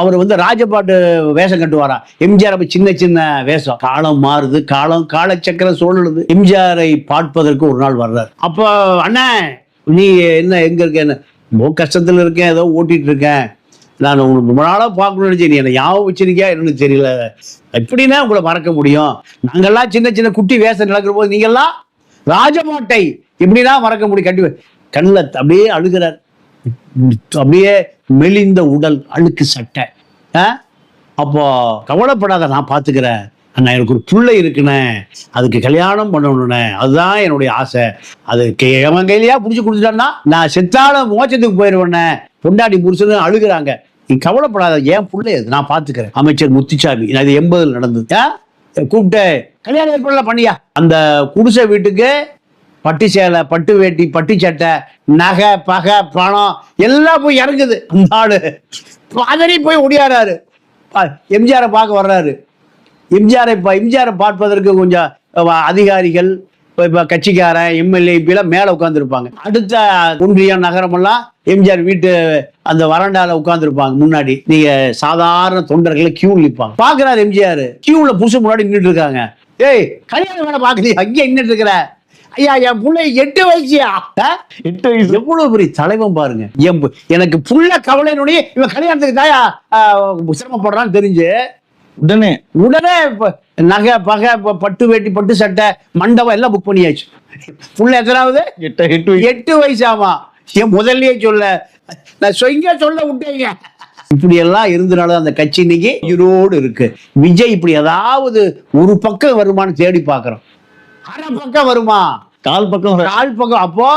அவர் வந்து ராஜபாட்டு வேஷம் கட்டுவாரா? எம்ஜிஆர் அப்ப சின்ன சின்ன வேஷம். காலம் மாறுது காலம் காலச்சக்கரம் சூழலுது. எம்ஜிஆரை பார்ப்பதற்கு ஒரு நாள் வர்றார். அப்போ அண்ணே நீ என்ன எங்க இருக்க என்ன? ரொம்ப கஷ்டத்துல இருக்கேன் ஏதோ ஓட்டிட்டு இருக்கேன். நான் உங்களுக்கு ரொம்ப நாளாக பார்க்கணும்னு நினைச்சேன். நீ என்னை ஞாபகம் வச்சிருக்கியா என்னன்னு தெரியல. எப்படின்னா உங்களை மறக்க முடியும். நாங்கெல்லாம் சின்ன சின்ன குட்டி வேஷம் நடக்கிற போது நீங்கெல்லாம் ராஜமாட்டை எப்படின்னா மறக்க முடியும். கட்டி கண்ணில் அப்படியே அழுகிறார். அப்படியே மெலிந்த உடல் அழுக்கு சட்டை. ஆ? அப்போ கவலைப்படாத நான் பார்த்துக்கிறேன் அண்ணா எனக்கு ஒரு பிள்ளை இருக்குண்ணே. அதுக்கு கல்யாணம் பண்ணணுண்ணே அதுதான் என்னுடைய ஆசை. அது அவன் எவன் கையிலையா பிடிச்சி கொடுத்துட்டான்னா நான் செத்தாலும் மோச்சத்துக்கு போயிடுவேண்ணே. பொண்டாடி புருஷன் அழுகுறாங்க. நீ கவலைப்படாத ஏன் பிள்ளை அது. நான் பார்த்துக்கிறேன் அமைச்சர் முத்துச்சாமி இது எண்பதில் நடந்தது. கூப்பிட்டு கல்யாணம் ஏற்பாடுலாம் பண்ணியா? அந்த குடிசை வீட்டுக்கு பட்டு சேலை பட்டு வேட்டி பட்டு சட்டை நகை பகை பணம் எல்லாம் போய் இறங்குது. அந்த ஆளு அதனை போய் ஒடியாராரு எம்ஜிஆரை பார்க்க வர்றாரு. எம்ஜிஆரை இப்போ எம்ஜிஆரை பார்ப்பதற்கு கொஞ்சம் அதிகாரிகள் இப்போ இப்போ கட்சிக்காரன் எம்எல்ஏ இப்பெல்லாம் மேலே உட்காந்துருப்பாங்க அடுத்த ஒன்றியம் நகரமெல்லாம் எம்ஜிஆர் வீட்டு அந்த வராண்டால உட்காந்துருப்பாங்க முன்னாடி. நீங்க சாதாரண தொண்டர்களை கியூ நிற்பாங்க பார்க்குறாரு எம்ஜிஆர். கியூல புதுசு முன்னாடி நின்றுட்டு இருக்காங்க. ஏய் கல்யாணம் வேலை பார்க்குறீங்க அங்கேயே நின்றுட்டு இருக்கிற. ஐயா என் புள்ளை எட்டு வயசியா? எட்டு வயசு? எவ்வளவு பெரிய தலைவன் பாருங்க. என் எனக்கு புள்ள கவலையினுடைய இவன் கல்யாணத்துக்கு தாயா சிரமப்படுறான்னு தெரிஞ்சு உடனே? உடனே நகை பகை பட்டு வேட்டி பட்டு சட்டை மண்டபம் எல்லாம் புக் பண்ணியாச்சு. புள்ள எத்தனாவது? எட்டு எட்டு வயசு. வயசாமா என் முதல்லயே சொல்ல. நான் சொங்க சொல்ல விட்டேங்க. இப்படி எல்லாம் இருந்தனால அந்த கட்சி இன்னைக்கு உயிரோடு இருக்கு. விஜய் இப்படி ஏதாவது ஒரு பக்கம் வருமான்னு தேடி பார்க்கறோம். அரை பக்கம் வருமா? கால் பக்கம் வர- கால் பக்கம் அப்போ